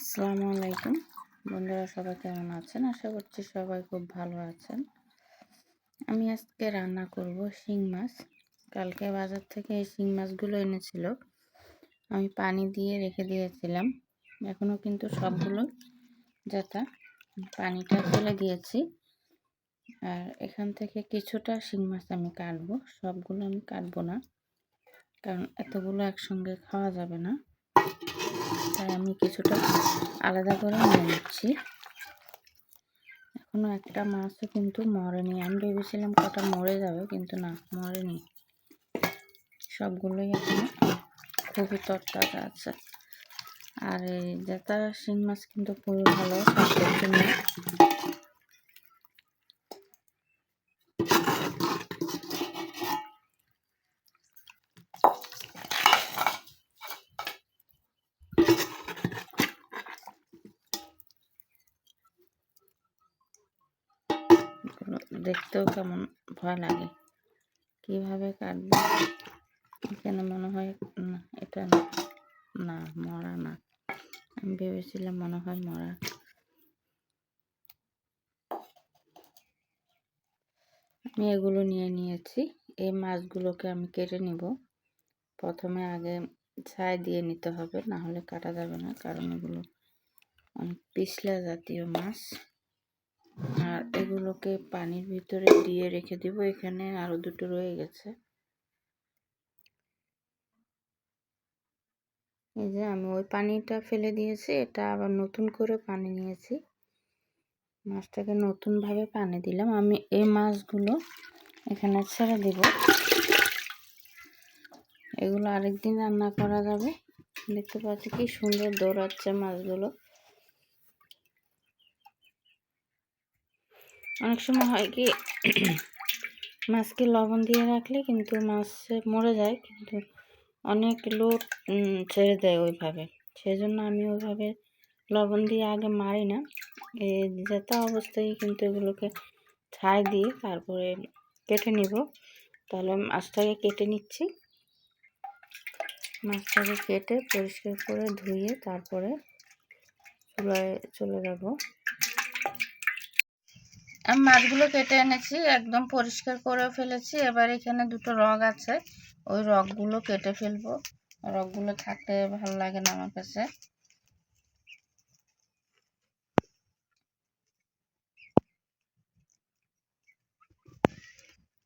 আসসালামু আলাইকুম। বন্ধুরা সবাই কেমন আছেন? আশা করছি সবাই খুব ভালো আছেন। আমি আজকে রান্না করব শিং মাছ। কালকে বাজার থেকে এই শিং মাছগুলো এনেছিল। আমি পানি দিয়ে রেখে দিয়েছিলাম। এখনও কিন্তু সবগুলো যাতা পানিটা ফেলে দিয়েছি আর এখান থেকে কিছুটা শিং মাছ আমি কাটবো। সবগুলো আমি কাটবো না। কারণ এতগুলো একসঙ্গে খাওয়া যাবে না। তাই আমি কিছুটা আলাদা করে নিয়ে নিচ্ছি। এখনও একটা মাছও কিন্তু মরেনি। আমি ভেবেছিলাম কটা মরে যাবে, কিন্তু না, মরেনি। সবগুলোই এখনও খুবই তরতাজা আছে। আর এই জেতা শিং মাছ কিন্তু খুবই ভালো জন্য। দেখতেও কেমন ভয় লাগে। কীভাবে কাটবে? এখানে মনে হয়, না, এটা না মরা না। আমি ভেবেছিলাম মনে হয় মরা। আমি এগুলো নিয়ে নিয়েছি। এই মাছগুলোকে আমি কেটে নিব। প্রথমে আগে ছাই দিয়ে নিতে হবে না হলে কাটা যাবে না, কারণ এগুলো অনেক পিছলা জাতীয় মাছ। আর এগুলোকে পানির ভিতরে দিয়ে রেখে দিব। এখানে আরও দুটো রয়ে গেছে। এই যে আমি ওই পানিটা ফেলে দিয়েছি। এটা আবার নতুন করে পানি নিয়েছি। মাছটাকে নতুনভাবে পানি দিলাম। আমি এই মাছগুলো এখানে ছেড়ে দিব। এগুলো আরেকদিন রান্না করা যাবে। দেখতে পাচ্ছি কি সুন্দর দৌড়াচ্ছে মাছগুলো। অনেক সময় হয় কি মাছকে লবণ দিয়ে রাখলে কিন্তু মাছ মরে যায়, কিন্তু অনেক লোক ছেড়ে দেয় ওইভাবে। সেই জন্য আমি ওইভাবে লবণ দিয়ে আগে মারি না। এই যেটা অবস্থায় কিন্তু এগুলোকে ছাই দিয়ে তারপরে কেটে নিব। তাহলে মাছটাকে কেটে নিচ্ছি। মাছটাকে কেটে পরিষ্কার করে ধুয়ে তারপরে চুলায় চলে যাব। আমি মাছগুলো কেটে এনেছি, একদম পরিষ্কার করে ফেলেছি। এবার এখানে দুটো রগ আছে, ওই রগগুলো কেটে ফেলব। রগগুলো থাকতে ভালো লাগে না আমার কাছে।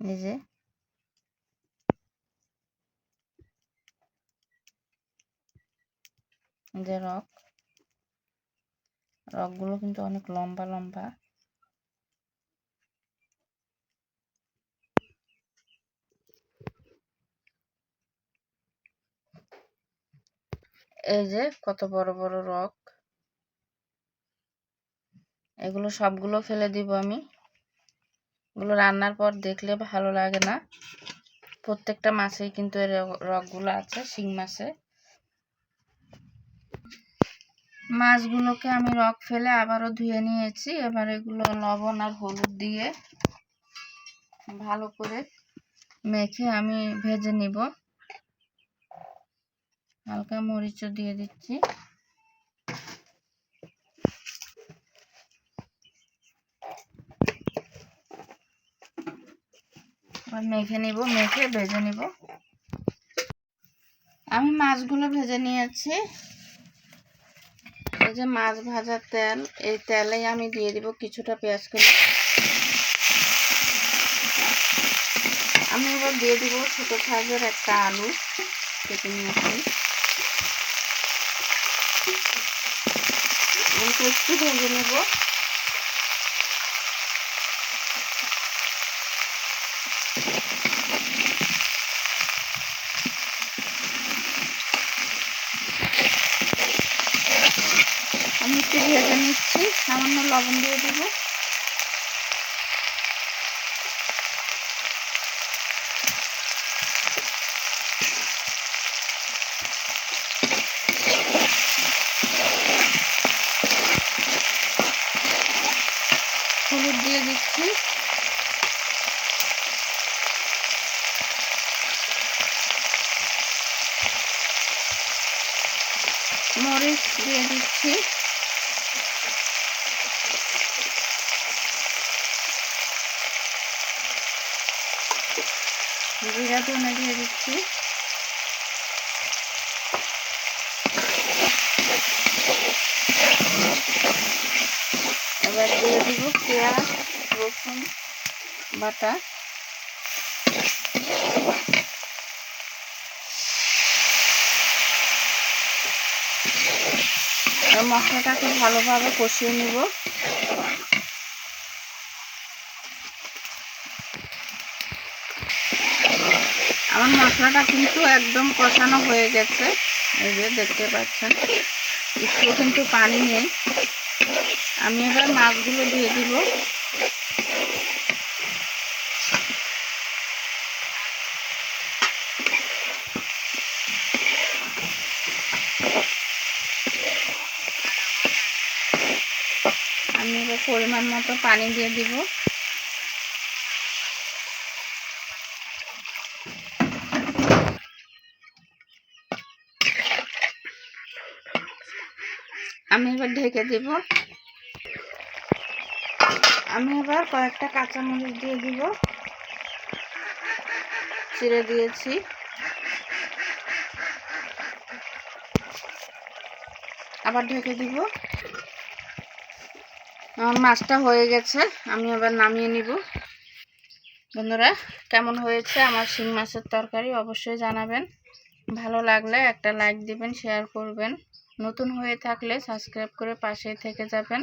এই যে। যে রক রকগুলো কিন্তু অনেক লম্বা লম্বা। এই যে কত বড় বড় রক। এগুলো সবগুলো ফেলে দিব আমি। এগুলো রান্নার পর দেখলে ভালো লাগে না। প্রত্যেকটা মাছেই কিন্তু এর রকগুলো আছে, শিং মাছে। মাছগুলোকে আমি রক ফেলে আবারও ধুয়ে নিয়েছি। এবার এগুলো লবণ আর হলুদ দিয়ে ভালো করে মেখে আমি ভেজে নিব। হালকা মরিচও দিয়ে দিচ্ছি। মেখে নিব, মেখে ভেজে নিব। আমি মাছগুলো ভেজে নিয়েছি। এই যে মাছ ভাজার তেল, এই তেলেই আমি দিয়ে দিব কিছুটা পেঁয়াজ করে আমি এবার দিয়ে দিব ছোটো সাইজের একটা আলু কেটে নিয়েছি। একটু ভেজে নেব। আমি একটু ভেজে নিচ্ছি সামান্য লবণ দিয়ে দেবো। হলুদ দিয়ে দিচ্ছি। মরিচ দিয়ে দিচ্ছি। জিরা দিয়ে দিচ্ছি। এবার দিয়ে দিব। পেঁয়াজ, রসুন, বাটা। মশলাটাকে ভালোভাবে কষিয়ে নিব। আমার মশলাটা কিন্তু একদম কষানো হয়ে গেছে। এই যে দেখতে পাচ্ছেন, একটু কিন্তু পানি নেই। আমি এবার মাছগুলো দিয়ে দিব। আমি এবার পরিমাণ মতো পানি দিয়ে দিব। আমি এবার ঢেকে দিব। আমি এবার কয়েকটা কাঁচামরিচ দিয়ে দিব। চিড়ে দিয়েছি। আবার ঢেকে দিব। আমার মাছটা হয়ে গেছে, আমি আবার নামিয়ে নিব। বন্ধুরা, কেমন হয়েছে আমার শিং মাছের তরকারি অবশ্যই জানাবেন। ভালো লাগলে একটা লাইক দিবেন, শেয়ার করবেন। নতুন হয়ে থাকলে সাবস্ক্রাইব করে পাশে থেকে যাবেন।